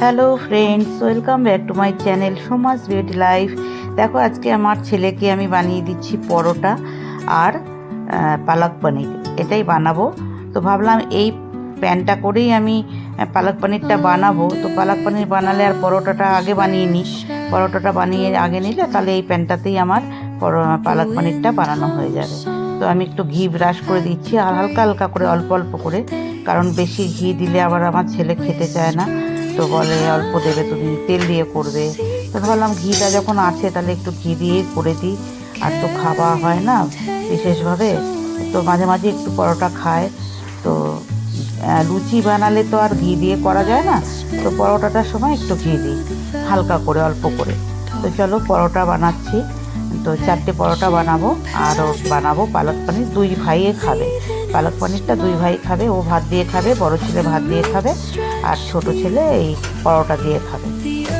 Hello friends, welcome back to my channel সমাজ beauty life. দেখো, আজকে আমার ছেলেকে আমি বানিয়ে দিচ্ছি পরোটা আর পালক পনির। এটাই বানাবো। তো ভাবলাম এই প্যানটা করেই আমি পালক পনিরটা বানাবো। তো পালক পনির বানালে আর পরোটাটা আগে বানিয়ে নিই পরোটাটা বানিয়ে আগে নিলে তাহলে এই প্যানটাতেই আমার পালক পনিরটা বানানো হয়ে যাবে। তো আমি একটু ঘি ব্রাশ করে দিচ্ছি আর হালকা হালকা করে, অল্প অল্প করে। কারণ বেশি ঘি দিলে আবার আমার ছেলে খেতে চায় না। তো বলে, অল্প দেবে তুমি তেল দিয়ে করবে। তো ভাবলাম ঘিটা যখন আছে, তাহলে একটু ঘি দিয়ে করে দিই। আর তো খাওয়া হয় না বিশেষভাবে। তো মাঝে মাঝে একটু পরোটা খায়। তো লুচি বানালে তো আর ঘি দিয়ে করা যায় না। তো পরোটাটার সময় একটু ঘি দিই, হালকা করে, অল্প করে। তো চলো, পরোটা বানাচ্ছি। তো চারটে পরোটা বানাবো। আর বানাবো, পালক পনির। দুই ভাইয়ে খাবে। পালক পনিরটা দুই ভাই খাবে, ও ভাত দিয়ে খাবে, বড় ছেলে ভাত দিয়ে খাবে, আর ছোট ছেলে এই পরোটা দিয়ে খাবে।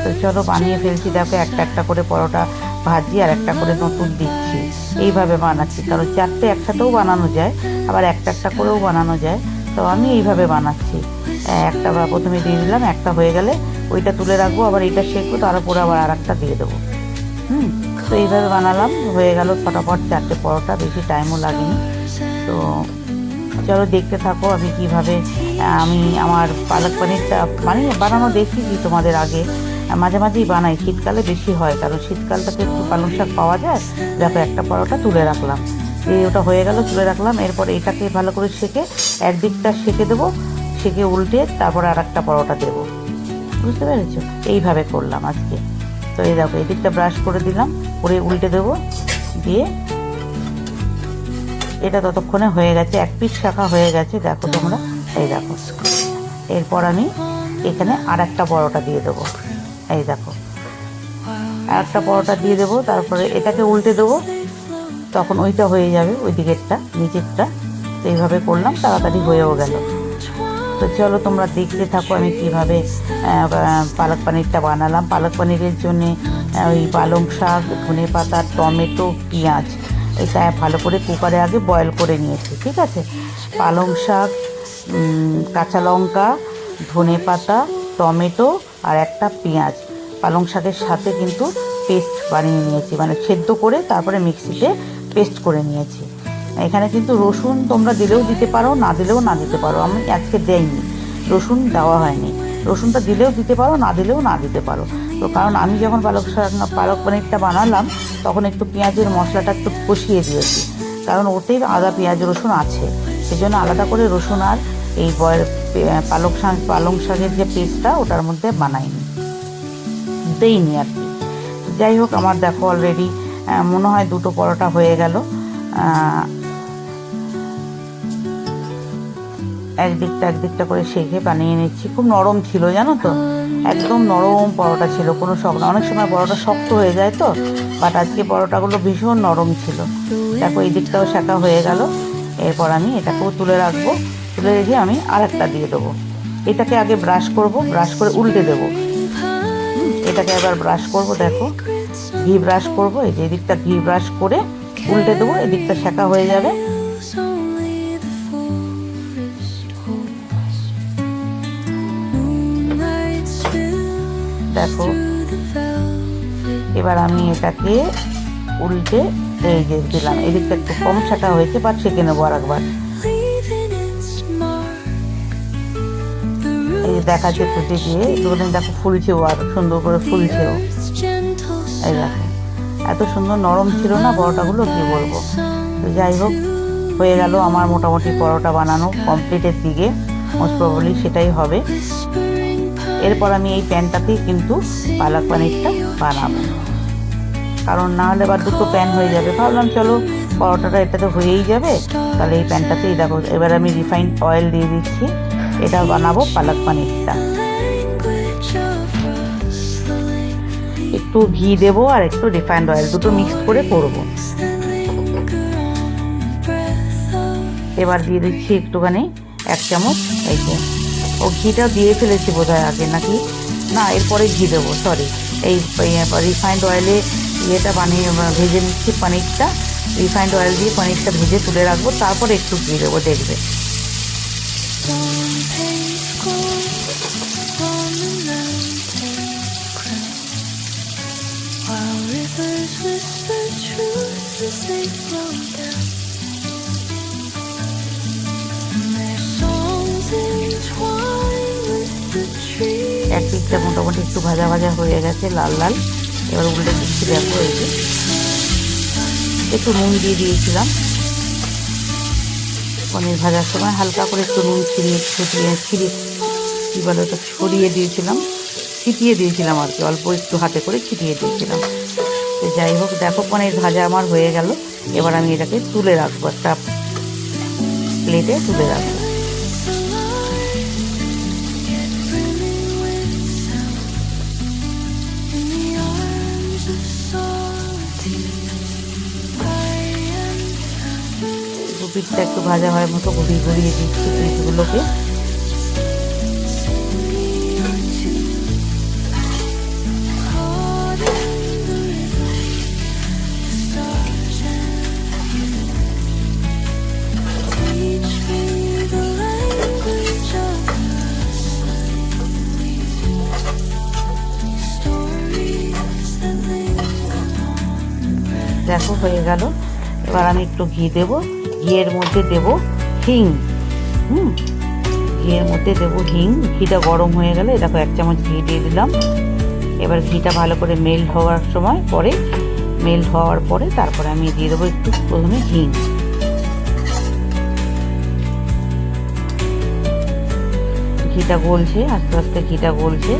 তো চলো বানিয়ে ফেলছি, দেখো একটা একটা করে পরোটা ভাজি আর একটা করে নতুন দিচ্ছি। এইভাবে বানাচ্ছি, কারণ চারটে একসাথেও বানানো যায়, আবার একটা একটা করেও বানানো যায়। তো আমি এইভাবে বানাচ্ছি। একটা প্রথমে দিয়ে দিলাম, একটা হয়ে গেলে ওইটা তুলে রাখব, আবার এইটা শেখবো তারপরে আবার আর একটা দিয়ে দেবো। হুম, তো এইভাবে বানালাম, হয়ে গেল ফটাফট চারটে পরোটা, বেশি টাইমও লাগেনি। তো চলো দেখতে থাকো আমি কীভাবে, আমি আমার পালক পনিরটা মানে বানানো দেখেছি তোমাদের আগে। মাঝে মাঝেই বানাই, শীতকালে বেশি হয়, কারণ শীতকালটাতে একটু পালং শাক পাওয়া যায়। দেখো একটা পরোটা তুলে রাখলাম। এই ওটা হয়ে গেল, তুলে রাখলাম। এরপর এটাকে ভালো করে সেকে একদিকটা সেকে দেবো সেকে উল্টে তারপর আর একটা পরোটা দেবো। বুঝতে পেরেছ? এইভাবে করলাম আজকে। তো এই দেখো, এদিকটা ব্রাশ করে দিলাম, করে উল্টে দেবো, দিয়ে এটা ততক্ষণে হয়ে গেছে, এক পিস শাখা হয়ে গেছে, দেখো তোমরা, এই দেখো। এরপর আমি এখানে আর একটা পরোটা দিয়ে দেবো, এই দেখো। আর একটা পরোটা দিয়ে দেবো, তারপরে এটাকে উল্টে দেবো, তখন ওইটা হয়ে যাবে, ওই দিকেরটা, নিচেরটা। তো এইভাবে করলাম, তাড়াতাড়ি হয়েও গেল। তো চলো তোমরা দেখতে থাকো আমি কীভাবে পালক পানিরটা বানালাম। পালক পনিরের জন্যে ওই পালং শাক ধনে পাতা টমেটো, পেঁয়াজ। এটা ভালো করে কুকারে আগে বয়েল করে নিয়েছি, ঠিক আছে? পালং শাক কাঁচা লঙ্কা, ধনে পাতা, টমেটো আর একটা পেঁয়াজ। পালং শাকের সাথে কিন্তু পেস্ট বানিয়ে নিয়েছি মানে সেদ্ধ করে তারপরে মিক্সিতে পেস্ট করে নিয়েছি। এখানে কিন্তু রসুন তোমরা দিলেও দিতে পারো, না দিলেও না দিতে পারো, আমি আজকে দেয়নি রসুন দেওয়া হয়নি। রসুনটা দিলেও দিতে পারো, না দিলেও না দিতে পারো। তো কারণ আমি যখন পালক শাক, পালক পনিরটা বানালাম, তখন একটু পেঁয়াজের মশলাটা একটু কষিয়ে দিয়েছি। কারণ ওতেই আদা, পেঁয়াজ, রসুন আছে। সেই জন্য আলাদা করে রসুন আর এই বয়ের পালক শাক, পালং শাকের যে পেস্টটা, ওটার মধ্যে বানাইনি। দেইনি আর কি। যাই হোক, আমার দেখো অলরেডি মনে হয় দুটো পরোটা হয়ে গেল। একদিকটা একদিকটা করে শেখে বানিয়ে নিচ্ছি। খুব নরম ছিল, জানো তো? একদম নরম পরোটা ছিল, কোনো শক্ত অনেক সময় পরোটা শক্ত হয়ে যায় তো বাট আজকে পরোটাগুলো ভীষণ নরম ছিল। দেখো, এই দিকটাও শেখা হয়ে গেল। এরপর আমি এটাকেও তুলে রাখব। তুলে রেখে আমি আরেকটা দিয়ে দেবো। এটাকে আগে ব্রাশ করব, ব্রাশ করে উল্টে দেবো। এটাকে এবার ব্রাশ করব, দেখো। ঘি ব্রাশ করব, এই যে এদিকটা ঘি ব্রাশ করে উল্টে দেবো, এদিকটা শেখা হয়ে যাবে। দেখো, এবার আমি এটাকে উল্টে এই যে দিলাম। এদিকটা একটু কম শেখা হয়েছে বা ছেঁকে নেব আর একবার এই দেখাচ্ছে ফুটে দিয়ে একটুখানি দেখো ফুলছেও আর, সুন্দর করে ফুলছেও এই দেখো, এত সুন্দর নরম ছিল না পরোটাগুলো, কি বলব? তো যাই হোক, হয়ে গেল আমার মোটামুটি পরোটা বানানো কমপ্লিটের দিকে মোস্ট প্রবলি সেটাই হবে। এরপর আমি এই প্যানটাতেই কিন্তু পালক পানিরটা বানাবো। কারণ না হলে আবার দুটো প্যান হয়ে যাবে। ভাবলাম চলো পরোটাটা এটাতে হয়েই যাবে। তাহলে এই প্যানটাতেই দেখো, এবার আমি রিফাইন্ড অয়েল দিয়ে দিচ্ছি। এটা বানাবো পালক পানিরটা। একটু ঘি দেবো আর একটু রিফাইন্ড অয়েল দুটো মিক্স করে করব। এবার দিয়ে দিচ্ছি একটুখানি এক চামচ ও ঘিটা দিয়ে ফেলেছি বোধ আগে নাকি? না, এরপরে ঘি দেবো সরি এই রিফাইন্ড অয়েলে ইয়েটা বানিয়ে ভেজে নিচ্ছি পনিরটা। রিফাইন্ড অয়েল দিয়ে পনিরটা ভেজে তুলে রাখব, তারপর একটু ঘি দেবো, দেখবে। Rivers whisper truth trees. মোটামুটি একটু ভাজা ভাজা হয়ে গেছে, লাল লাল। এবার উল্টে দিচ্ছি, দেখো এই যে। একটু নুন দিয়ে দিয়েছিলাম। পনির ভাজার সময় হালকা করে একটু নুন ছিঁড়িয়ে ছিটিয়ে ছিঁড়িয়ে কী বলে ওটা ছড়িয়ে দিয়েছিলাম। ছিটিয়ে দিয়েছিলাম আর কি, অল্প একটু হাতে করে ছিটিয়ে দিয়েছিলাম। তো যাই হোক, দেখো পনির ভাজা আমার হয়ে গেল। এবার আমি এটাকে তুলে রাখব, একটা প্লেটে তুলে রাখব। পিঠটা একটু ভাজা হয় মতো ঘুরিয়ে ঘুরিয়ে দিচ্ছি পিঠগুলোকে। দেখো, হয়ে গেল। এবার আমি একটু ঘি দেবো। ঘিয়ের মধ্যে দেব হিং। হুম, ঘিয়ের মধ্যে দেব হিং। ঘিটা গরম হয়ে গেলে দেখো এক চামচ ঘি দিয়ে দিলাম। এবার ঘিটা ভালো করে মেল্ট হওয়ার সময়, পরে মেল্ট হওয়ার পরে তারপরে আমি দিয়ে দেবো একটু প্রথমে হিং। ঘিটা গলছে, আস্তে আস্তে ঘিটা গলছে।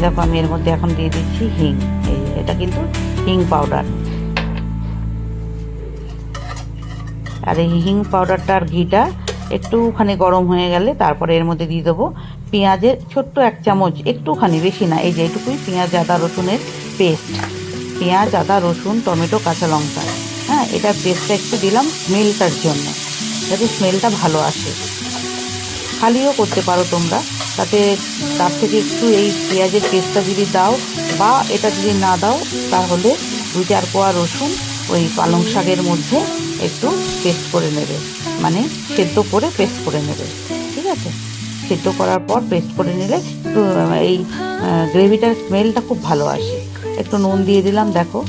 দেখো আমি এর মধ্যে এখন দিয়ে দিচ্ছি হিং। এই, এটা কিন্তু হিং পাউডার আর এই হিং পাউডারটা আর ঘিটা একটুখানি গরম হয়ে গেলে তারপরে এর মধ্যে দিয়ে দেবো পেঁয়াজের ছোট্ট এক চামচ, একটুখানি বেশি না, এই যে এটুকুই পেঁয়াজ, আদা, রসুনের পেস্ট পেঁয়াজ, আদা, রসুন, টমেটো, কাঁচা লঙ্কা। হ্যাঁ এটা পেস্টটা একটু দিলাম স্মেলটার জন্য, যাতে স্মেলটা ভালো আসে। খালিও করতে পারো তোমরা, তাতে তার থেকে একটু এই পেঁয়াজের পেস্টটা যদি দাও, বা এটা যদি না দাও, তাহলে দু চার কোয়া রসুন ওই পালং শাকের মধ্যে একটু পেস্ট করে নেবে। মানে সেদ্ধ করে পেস্ট করে নেবে। ঠিক আছে? সেদ্ধ করার পর পেস্ট করে নিলে একটু এই গ্রেভিটার স্মেলটা খুব ভালো আসে। একটু নুন দিয়ে দিলাম, দেখো।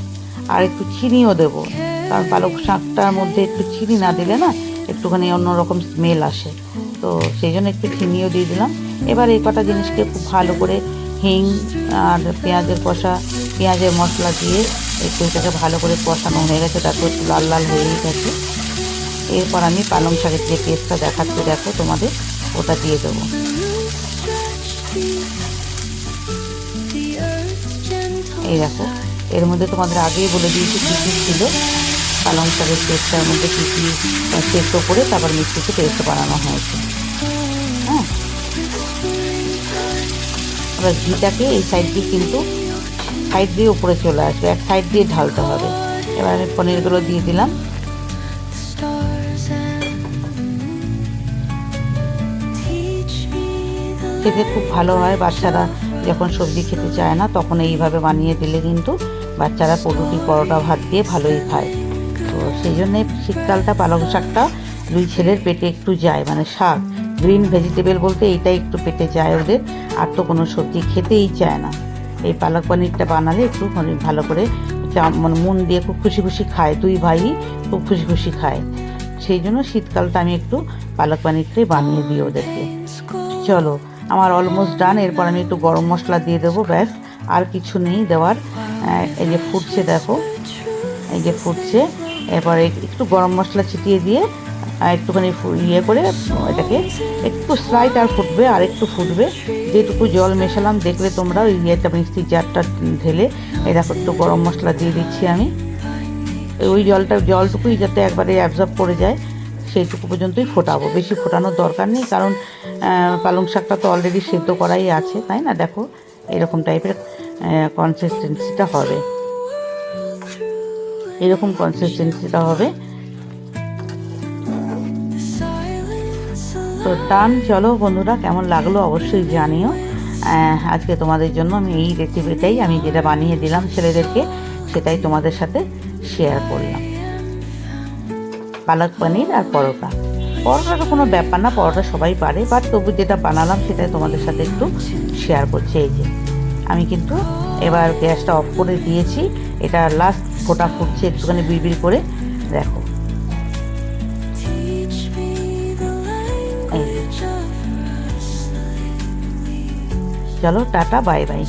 আর একটু চিনিও দেবো। কারণ পালক শাকটার মধ্যে একটু চিনি না দিলে না একটুখানি অন্যরকম স্মেল আসে। তো সেই জন্য একটু চিনিও দিয়ে দিলাম। এবার এই কটা জিনিসকে খুব ভালো করে হিং আর পেঁয়াজের কষা, পেঁয়াজের মশলা দিয়ে এটাকে ভালো করে কষানো হয়ে গেছে তারপর একটু লাল লাল হয়েই গেছে। এরপর আমি পালং শাকের যে পেস্টটা দেখাচ্ছি, দেখো তোমাদের, ওটা দিয়ে দেবো। এই দেখো, এর মধ্যে তোমাদের আগেই বলে দিয়েছি কী কী ছিল। পালং শাকের পেস্টটার মধ্যে কী কী সেদ্ধ করে তারপর মিক্সিতে পেস্ট বানানো হয়েছে। হ্যাঁ? এবার ঘিটাকে এই সাইড দিয়ে কিন্তু সাইড দিয়ে উপরে চলে আসবে, এক সাইড দিয়ে ঢালতে হবে। এবার আমি পনিরগুলো দিয়ে দিলাম। খেতে খুব ভালো হয়, বাচ্চারা যখন সবজি খেতে চায় না, তখন এইভাবে বানিয়ে দিলে কিন্তু বাচ্চারা রুটি পরোটা, ভাত দিয়ে ভালোই খায়। তো সেই জন্যে শীতকালটা পালং শাকটা দুই ছেলের পেটে একটু যায় মানে শাক, গ্রিন ভেজিটেবল বলতে এইটাই একটু পেটে যায় ওদের, আর তো কোনো সবজি খেতেই চায় না। এই পালক পনিরটা বানালে একটু মানে ভালো করে মানে মন দিয়ে খুব খুশি খুশি খায়। দুই ভাই খুব খুশি খুশি খায়। সেই জন্য শীতকালটা আমি একটু পালক পানিরটাই বানিয়ে দিই ওদেরকে। চলো, আমার অলমোস্ট ডান এরপর আমি একটু গরম মশলা দিয়ে দেবো, ব্যাস। আর কিছু নেই দেওয়ার। এই যে ফুটছে, দেখো। এই যে ফুটছে। এরপরে একটু গরম মশলা ছিটিয়ে দিয়ে আহ, একটুখানি ইয়ে করে এটাকে একটু স্লাইট আর ফুটবে আর একটু ফুটবে। যেটুকু জল মেশালাম দেখলে তোমরা ওই ইয়েটা মিক্সির জারটা ঢেলে দেখো একটু গরম মশলা দিয়ে দিচ্ছি আমি। ওই জলটা জলটুকুই যাতে একবারে অ্যাবজর্ব করে যায় সেইটুকু পর্যন্তই ফোটাবো। বেশি ফোটানোর দরকার নেই কারণ পালং শাকটা তো অলরেডি সেদ্ধ করাই আছে তাই না? দেখো এরকম টাইপের কনসিস্টেন্সিটা হবে। এরকম কনসিস্টেন্সিটা হবে। তো টান চলো বন্ধুরা কেমন লাগল অবশ্যই জানিও। আজকে তোমাদের জন্য আমি এই রেসিপিটাই আমি যেটা বানিয়ে দিলাম ছেলেদেরকে, সেটাই তোমাদের সাথে শেয়ার করলাম। পালক পনির আর পরোটা। পরোটা তো কোনো ব্যাপার না, পরোটা সবাই পারে বাট তবু যেটা বানালাম সেটাই তোমাদের সাথে একটু শেয়ার করছি। এই যে, আমি কিন্তু এবার গ্যাসটা অফ করে দিয়েছি। এটা লাস্ট ফোটা ফুটছে একটুখানি বিড়বিড় করে। দেখো। চলো টাটা বাই বাই।